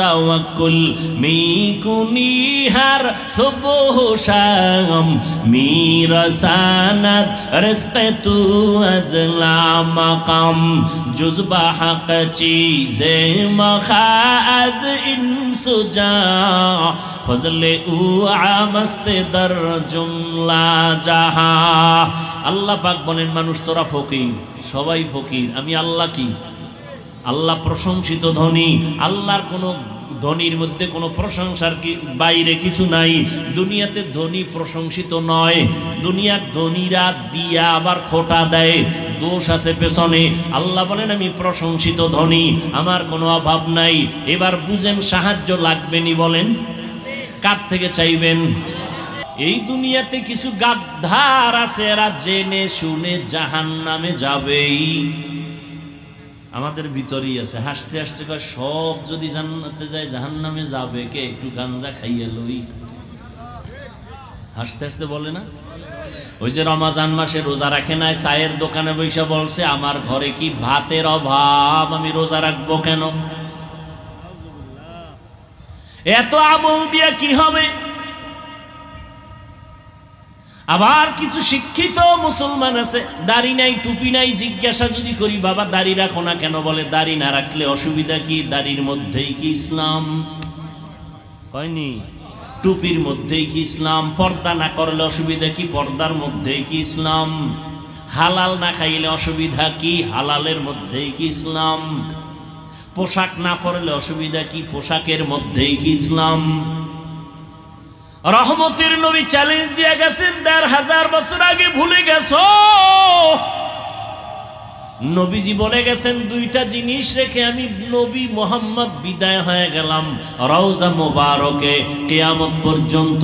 তওয়াক্কুল মিকুনিহার সুবহ শাম মিরসানাত রিজক তু আজলা মাকাম জুজবা হক চিজে মখাজ ইনসুজা ফজলে উ আমস্তে দর জুমলা জাহা। আল্লাহ পাক বলেন, মানুষ তোরা ফকির, সবাই ফকির, আমি আল্লাহ কি? আল্লাহ প্রশংসিত ধনী, আল্লাহর কোনো ধনীর মধ্যে কোনো প্রশংসার কি, বাইরে কিছু নাই। দুনিয়াতে ধনী প্রশংসিত নয়। দুনিয়ার ধনীরা দিয়া আবার খোটা দেয়, দোষ আছে পেছনে। আল্লাহ বলেন, আমি প্রশংসিত ধনী, আমার কোনো অভাব নাই। এবার বুঝেন, সাহায্য লাগবেনি বলেন? কার থেকে চাইবেন? এই দুনিয়াতে কিছু গাদ্ধার আছে, এরা জেনে শুনে জাহান নামে যাবেই। আমাদের ভিতরেই আছে। হাসতে হাসতে সব যদি জান্নাতে যায় জাহান নামে যাবে কে? একটু গাঞ্জা খাইয়ে লই। হাসতে হাসতে বলে না? ওই যে রমাজান মাসে রোজা রাখে না চায়ের দোকানে বৈশা বলছে, আমার ঘরে কি ভাতের অভাব? আমি রোজা রাখব কেন? এত আমল দিয়ে কি হবে? আবার কিছু শিক্ষিত মুসলমান আছে, দাড়ি নাই, টুপি নাই, জিজ্ঞাসা যদি করি, বাবা, দাড়ি রাখো না কেন? বলে, দাড়ি না রাখলে অসুবিধা কি? দাড়ির মধ্যেই কি ইসলাম? হয়নি টুপির মধ্যেই কি ইসলাম? পর্দা না করলে অসুবিধা কি? পর্দার মধ্যেই কি ইসলাম? হালাল না খাইলে অসুবিধা কি? হালালের মধ্যেই কি ইসলাম? পোশাক না পরলে অসুবিধা কি? পোশাকের মধ্যেই কি ইসলাম? রহমতের নবী চ্যালেঞ্জ দিয়ে গেছেন, দেড় হাজার বছর আগে ভুলে গেছ? নবীজি বলে গেছেন, দুইটা জিনিস রেখে আমি নবী মোহাম্মদ বিদায় হয়ে গেলাম। রওজা মোবারকে কেয়ামত পর্যন্ত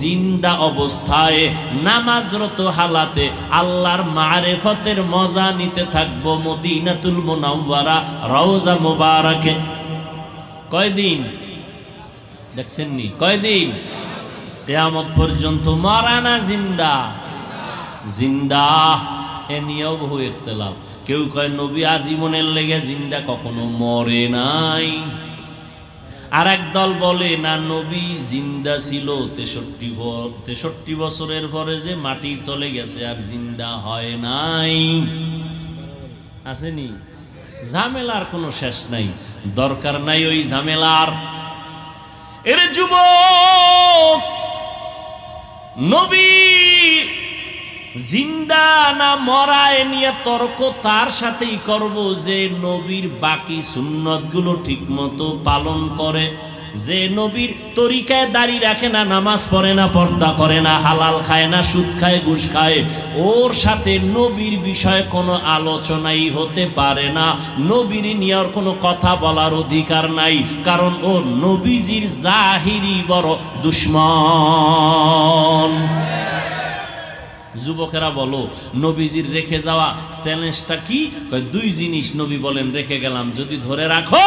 জিন্দা অবস্থায় নামাজরত হালাতে আল্লাহর মারেফতের মজা নিতে থাকব মদিনাতুল মুনাওয়ারা রওজা মোবারকে। কয়দিন? দেখছেন নি কয়দিন? কেয়ামত পর্যন্ত মারা না জিন্দা। জিন্দা, এ নিয়েও বহু ইখতলাফ। কেউ কয়, নবী আজীবনের লেগে জিন্দা কখনো মরে নাই। আর দল বলে, না, নবী জিন্দা ছিল তেষট্টি তেষট্টি বছরের পরে যে মাটির তলে গেছে আর জিন্দা হয় নাই। আসেনি? ঝামেলার কোনো শেষ নাই। দরকার নাই ওই ঝামেলার। এর যুবক! নবী জিন্দা না মরায় নিয়ে তর্ক তার সাথেই করব যে নবীর বাকি সুন্নতগুলো ঠিক মতো পালন করে। যে নবীর তরিকায় দাড়ি রাখে না, নামাজ পড়ে না, পর্দা করে না, হালাল খায় না, সুদ খায়, ঘুষ খায়, ওর সাথে নবীর বিষয়ে কোনো আলোচনাই হতে পারে না। নবীর নিয়ে কোনো কথা বলার অধিকার নাই, কারণ ও নবীজির জাহিরি বড় দুশ্মন। যুবকেরা বলো, নবীজির রেখে যাওয়া চ্যালেঞ্জটা কি? দুই জিনিস নবী বলেন, রেখে গেলাম, যদি ধরে রাখো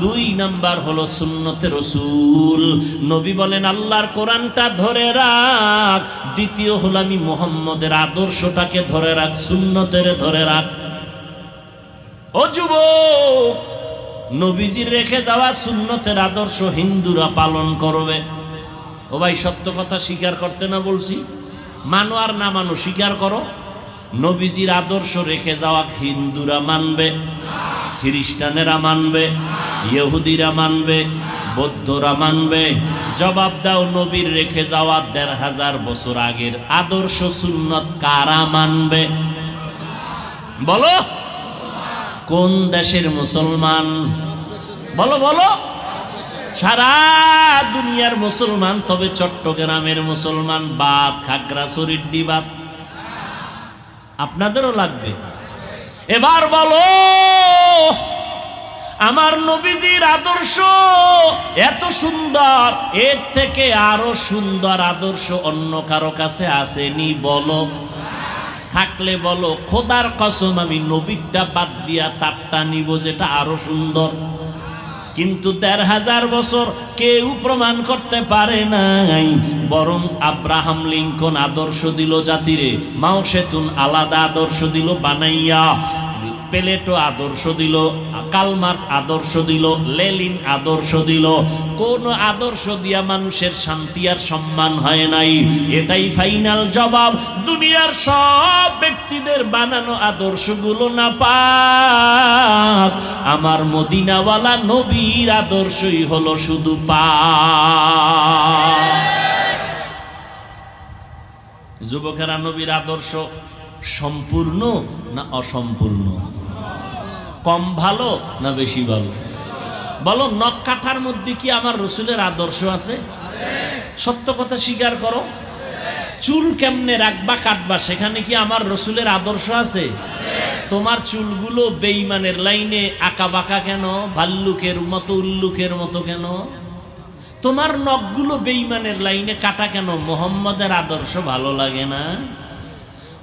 দুই নাম্বার হলো সুন্নতে রসুল। নবী বলেন, আল্লাহর কোরআনটা ধরে রাখ। দ্বিতীয় হলো, আমি মোহাম্মদের আদর্শটাকে ধরে রাখ, সুন্নতের ধরে রাখ। ও যুবক, নবীজির রেখে যাওয়া সুন্নতের আদর্শ হিন্দুরা পালন করবে। ও ভাই, সত্য কথা স্বীকার করতে না বলছি? মানো আর না মানো, স্বীকার করো। নবীজির আদর্শ রেখে যাওয়া হিন্দুরা মানবে, খ্রিস্টানেরা মানবে। ইহুদিরা মানবে, বৌদ্ধরা মানবে। জবাব দাও নবীর রেখে যাওয়া দেড় হাজার বছর আগের আদর্শ সুন্নত কারা মানবে? বলো। কোন দেশের মুসলমান? বলো বলো। সারা দুনিয়ার মুসলমান, তবে চট্টগ্রামের মুসলমান, বাদ খাগড়াছড়ির দিবাদ আপনাদেরও লাগবে। এবার বলো। আমার নবীজির আদর্শ এত সুন্দর, এর থেকে আরও সুন্দর আদর্শ অন্য কারও কাছে আসেনি, বলো। থাকলে বলো, খোদার কসম আমি নবীরটা বাদ দিয়া তারটা নিব যেটা আরও সুন্দর। কিন্তু দেড় হাজার বছর কেউ প্রমাণ করতে পারে নাই, বরং আব্রাহাম লিঙ্কন আদর্শ দিল জাতিরে মাও সেতুন আলাদা আদর্শ দিল বানাইয়া। পেলেটো আদর্শ দিল, কালমার্স আদর্শ দিল, লেলিন আদর্শ দিল। কোন আদর্শ দিয়া মানুষের শান্তি আর সম্মান হয় নাই। এটাই ফাইনাল জবাব। দুনিয়ার সব ব্যক্তিদের বানানো আদর্শগুলো না পাক। আমার মদিনাওয়ালা নবীর আদর্শই হলো শুধু পা যুবকেরা, নবীর আদর্শ সম্পূর্ণ না অসম্পূর্ণ? কম ভালো না বেশি ভালো? বলো, নখ কাঠার মধ্যে কি আমার রসুলের আদর্শ আছে? সত্য কথা স্বীকার করো। চুল কেমনে রাখবা, কাটবা, সেখানে কি আমার রসুলের আদর্শ আছে? তোমার চুলগুলো বেইমানের লাইনে আঁকা বাঁকা কেন? ভাল্লুকের মতো, উল্লুকের মতো কেন? তোমার নখগুলো বেইমানের লাইনে কাটা কেন? মোহাম্মদের আদর্শ ভালো লাগে না?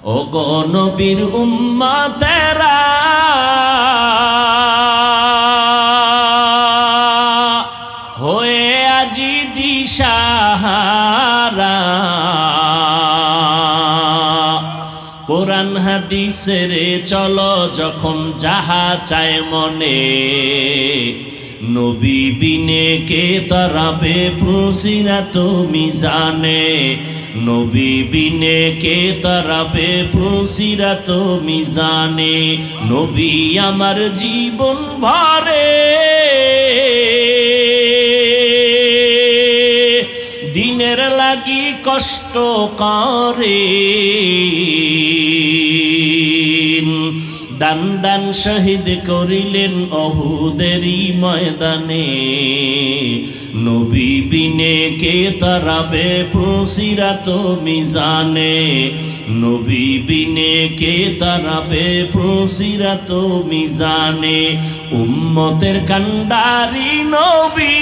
ও গো নবীর উম্মাতেরা হয়ে কোরআন রে, চলো যখন যাহা চায় মনে। নবী বিনে কে তরাবে প্রসিরা তুমি জানে। নবী বিনে কে তরাবে প্রসিরা তুমি জানে। নবী আমার জীবন ভরে। দিনের লাগি কষ্ট করে। দান দান শহীদ করিলেন অহুদেরই ময়দানে। নবী বিনে কে তারাবে প্রসিরাত মিজানে। নবী বিনে কে তারাবে প্রসিরাত মিজানে। উম্মতের কান্ডারি নবী।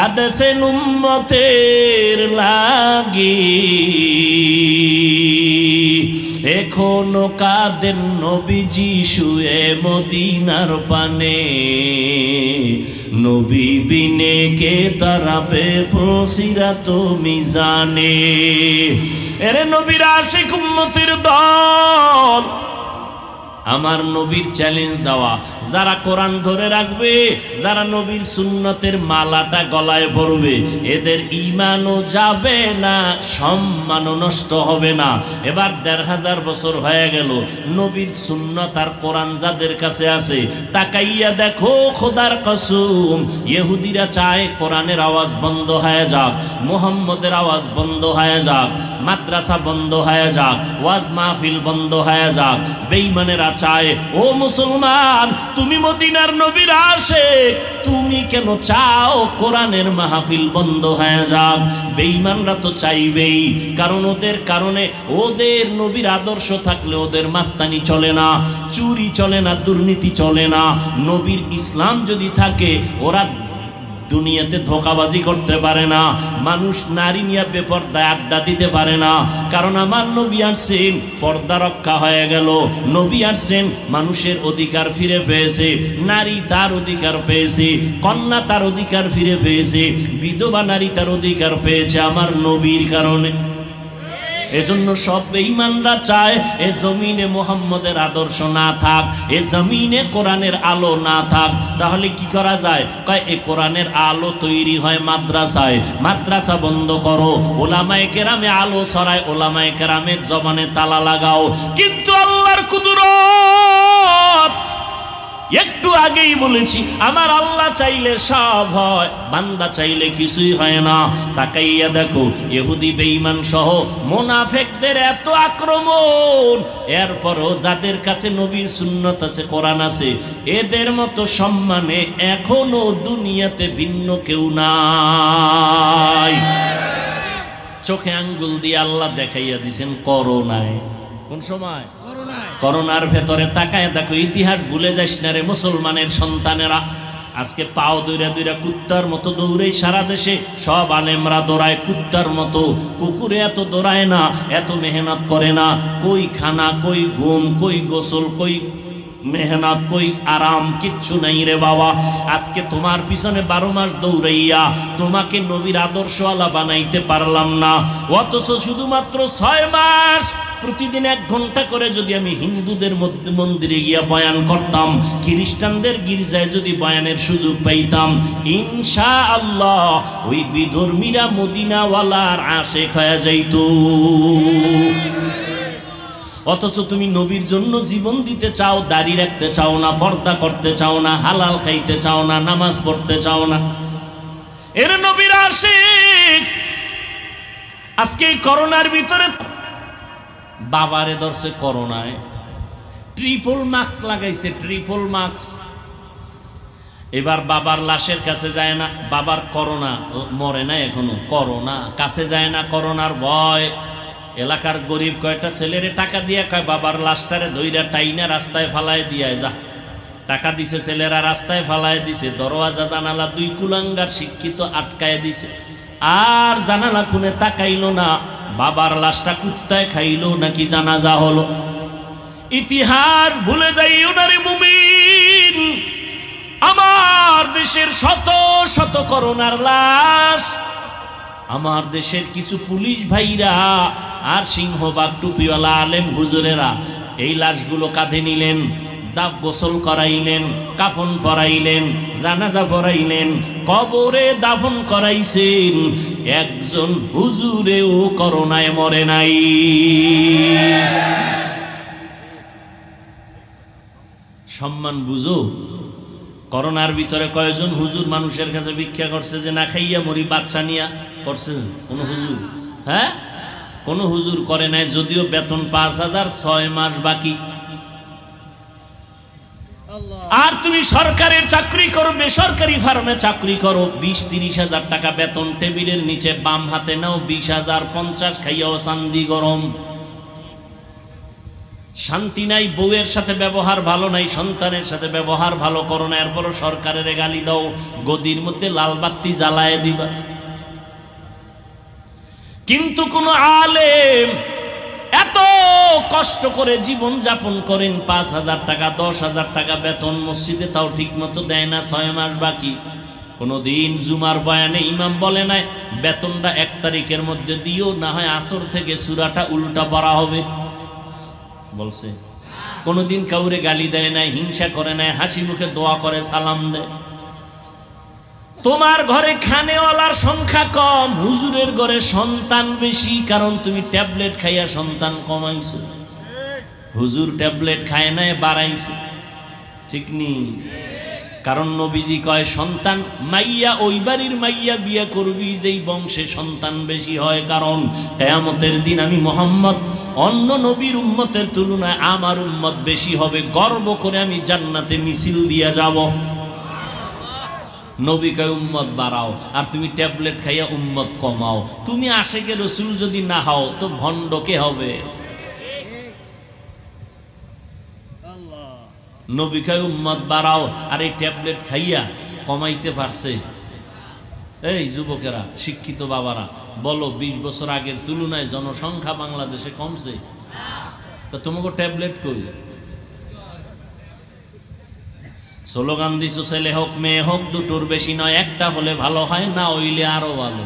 কাদেসেন উম্মতের লাগি। এখনও কাদের নবীজি শুয়ে মদিনার পানে। নবী বিনে কে তারাবে প্রসিরা তুমি জানে। এরে নবীর আশিক উম্মতির দল আমার নবীর চ্যালেঞ্জ দেওয়া। যারা কোরআন ধরে রাখবে, যারা নবীর সুন্নতের মালাটা গলায় পড়বে এদের ইমানও যাবে না, সম্মানও নষ্ট হবে না। এবার দেড় হাজার বছর হয়ে গেল, নবীর সুন্নত আর কোরআন যাদের কাছে আছে, তাকাইয়া দেখো খোদার কসুম, ইহুদিরা চায় কোরআনের আওয়াজ বন্ধ হয়ে যাক, মোহাম্মদের আওয়াজ বন্ধ হয়ে যাক, মাদ্রাসা বন্ধ হয়ে যাক, ওয়াজ মাহফিল বন্ধ হয়ে যাক বেঈমানেরা চায়, ও মুসলমান, তুমি মদিনার নবীর আসে তুমি কেন চাও কোরআনের মাহফিল বন্ধ হয়ে যাক? বেঈমানরা তো চাইবেই, কারণ ওদের কারণে ওদের নবীর আদর্শ থাকলে ওদের মাস্তানি চলে না, চুরি চলে না, দুর্নীতি চলে না। নবীর ইসলাম যদি থাকে, ওরা দুনিয়াতে ধোকাবাজি করতে পারে না, মানুষ নারী নিয়ে বেপর্দায় আড্ডা দিতে পারে না। কারণ আমার নবী আসছেন পর্দা রক্ষা হয়ে গেল। নবী আসছেন মানুষের অধিকার ফিরে পেয়েছে, নারী তার অধিকার পেয়েছে, কন্যা তার অধিকার ফিরে পেয়েছে, বিধবা নারী তার অধিকার পেয়েছে। আমার নবীর কারণে এজন্য সব বেঈমানরা চায়, এ জমিনে মোহাম্মদের আদর্শ না থাক, এ জমিনে কোরআনের আলো না থাক। তাহলে কি করা যায়? কয়, এ কোরআনের আলো তৈরি হয় মাদ্রাসায়। মাদ্রাসা বন্ধ করো। ওলামায়ে কেরামে আলো ছড়ায়, ওলামায়ে কেরামের জবানে তালা লাগাও। কিন্তু আল্লাহর কুদরত একটু আগেই বলেছি, আমার আল্লাহ চাইলে সব হয়, বান্দা চাইলে কিছুই হয় না। তাকাইয়া দেখো, ইহুদি বেঈমান সহ মোনাফেকদের এত আক্রমণ। এরপরও যাদের কাছে নবীর সুন্নত আছে, কোরআন আছে, এদের মতো সম্মানে এখনও দুনিয়াতে ভিন্ন কেউ নাই। চোখে আঙ্গুল দিয়ে আল্লাহ দেখাইয়া দিছেন করোনায় কোন সময়? করোনার ভেতরে তাকায় দেখো, ইতিহাস ভুলে যাস না রে মুসলমানের সন্তানেরা। আজকে পাও দৌড়া দৌড়া কুত্তার মতো দৌড়েই সারা দেশে সব আলেমরা দৌড়ায়, কুত্তার মতো। কুকুরে এত দৌড়ায় না, এত মেহনত করে না। কই খানা, কই ঘুম, কই গোসল, কই মেহনত কই, আরাম কিচ্ছু নাই রে বাবা। আজকে তোমার পিছনে বারো মাস দৌড়াইয়া তোমাকে নবীর আদর্শওয়ালা বানাইতে পারলাম না। অথচ শুধুমাত্র ছয় মাস প্রতিদিন এক ঘণ্টা করে যদি আমি হিন্দুদের মধ্যে মন্দিরে গিয়া বয়ান করতাম, খ্রিস্টানদের গির্জায় যদি বয়ানের সুযোগ পাইতাম ইনশা আল্লাহ ওই বিধর্মীরা মদিনাওয়ালার আশেখ হয়ে যাইতো। অথচ তুমি নবীর জন্য জীবন দিতে চাও, দাড়ি রাখতে চাও না, পর্দা করতে চাও না, হালাল খাইতে চাও না, নামাজ পড়তে চাও না। এর নবীর আসে আজকে এই করোনার ভিতরে বাবারে ধরছে করোনায়। ট্রিপল মাস্ক লাগাইছে, ট্রিপল মাস্ক। এবার বাবার লাশের কাছে যায় না, বাবার করোনা মরে না এখনও, করোনা কাছে যায় না, করোনার ভয়। এলাকার গরিব কয়টা ছেলেরে টাকা দিয়ে কয়, বাবার লাশটারে দইরা টাইনা রাস্তায় ফালায় দিয়ে যা। টাকা দিছে ছেলেরা রাস্তায় ফালায় দিছে, দরওয়াজা, জানালা, দুই কুলাঙ্গার শিক্ষিত আটকায় দিছে। আর জানালা খুনে তাকাইলো না, বাবার লাশটা কুত্তায় খাইলো নাকি জানাজা হলো? ইতিহাস ভুলে যাইও না রে মুমিন, আমার দেশের শত শত করোনার লাশ, আমার দেশের কিছু পুলিশ ভাইরা আর সিংহ সিংহবাগ টুপিওয়ালা আলেম হুজুরেরা এই লাশগুলো কাঁধে নিলেন দাব গোসল করাইলেন, কাফন পরাইলেন, জানাজা পরাইলেন, কবরে দাফন করাইছেন। একজন হুজুরেও করোনায় মরে নাই। সম্মান বুঝো, করোনার ভিতরে কয়জন হুজুর মানুষের কাছে ভিক্ষা করছে যে না খাইয়া মরি, বাচ্চা নিয়া করছে? কোনো হুজুর? হ্যাঁ? কোনো হুজুর করে নাই, যদিও বেতন পাঁচ হাজার, ছয় মাস বাকি। আর তুমি সরকারের চাকরি করো, বেসরকারি ফার্মে চাকরি করো, বিশ তিরিশ হাজার টাকা বেতন, টেবিলের নিচে বাম হাতে নাও, বিশ হাজার পঞ্চাশ, খাইয়াও চান্দি গরম। শান্তি নাই, বউয়ের সাথে ব্যবহার ভালো নাই, সন্তানের সাথে ব্যবহার ভালো করো না, এরপরও সরকারের গালি দাও, গদির মধ্যে লাল বাতি জ্বালায় দিবা। কিন্তু কোন আলেম এত কষ্ট করে জীবন যাপন করেন, পাঁচ হাজার টাকা, দশ হাজার টাকা বেতন মসজিদে তাও ঠিক মতো দেয় না, ছয় মাস বাকি। কোনো দিন জুমার বয়ানে ইমাম বলে নাই, বেতনটা এক তারিখের মধ্যে দিও, না হয় আসর থেকে সুরাটা উল্টা পড়া হবে। বলছে, কোনোদিন কাউরে গালি দেয় নাই, হিংসা করে নাই, হাসি মুখে দোয়া করে সালাম দেয়। তোমার ঘরে খানেওয়ালার সংখ্যা কম, হুজুরের ঘরে সন্তান বেশি, কারণ তুমি ট্যাবলেট খাইয়া সন্তান কমাইছো। হুজুর ট্যাবলেট খায় নাই, বাড়াইছে। ঠিক নি? কারণ নবীজি কয়, সন্তান মাইয়া, ওই বাড়ির মাইয়া বিয়ে করবি, যেই বংশে সন্তান বেশি হয়। কারণ কেয়ামতের দিন আমি মোহাম্মদ, অন্য নবীর উম্মতের তুলনায় আমার উম্মত বেশি হবে। গর্ব করে আমি জান্নাতে মিছিল দিয়া যাব। নবী কয়, উম্মত বাড়াও, আর তুমি ট্যাবলেট খাইয়া উম্মত কমাও। তুমি আশেকে রসুল যদি না হও, তো ভণ্ডকে হবে? নবী কয়, উম্মত বাড়াও, আর এই ট্যাবলেট খাইয়া কমাইতে পারছে। এই যুবকেরা, শিক্ষিত বাবারা, বলো, বিশ বছর আগের তুলনায় জনসংখ্যা বাংলাদেশে কমছে? তো তোমাকে ট্যাবলেট কই? স্লোগান দিছো, ছেলে হোক, মেয়ে হোক, দুটোর বেশি নয়, একটা হলে ভালো হয়, না ওইলে আরও ভালো।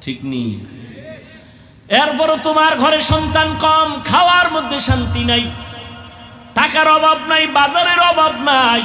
ঠিক নেই। এরপরও তোমার ঘরে সন্তান কম, খাওয়ার মধ্যে শান্তি নাই। টাকার অভাব নাই, বাজারের অভাব নাই।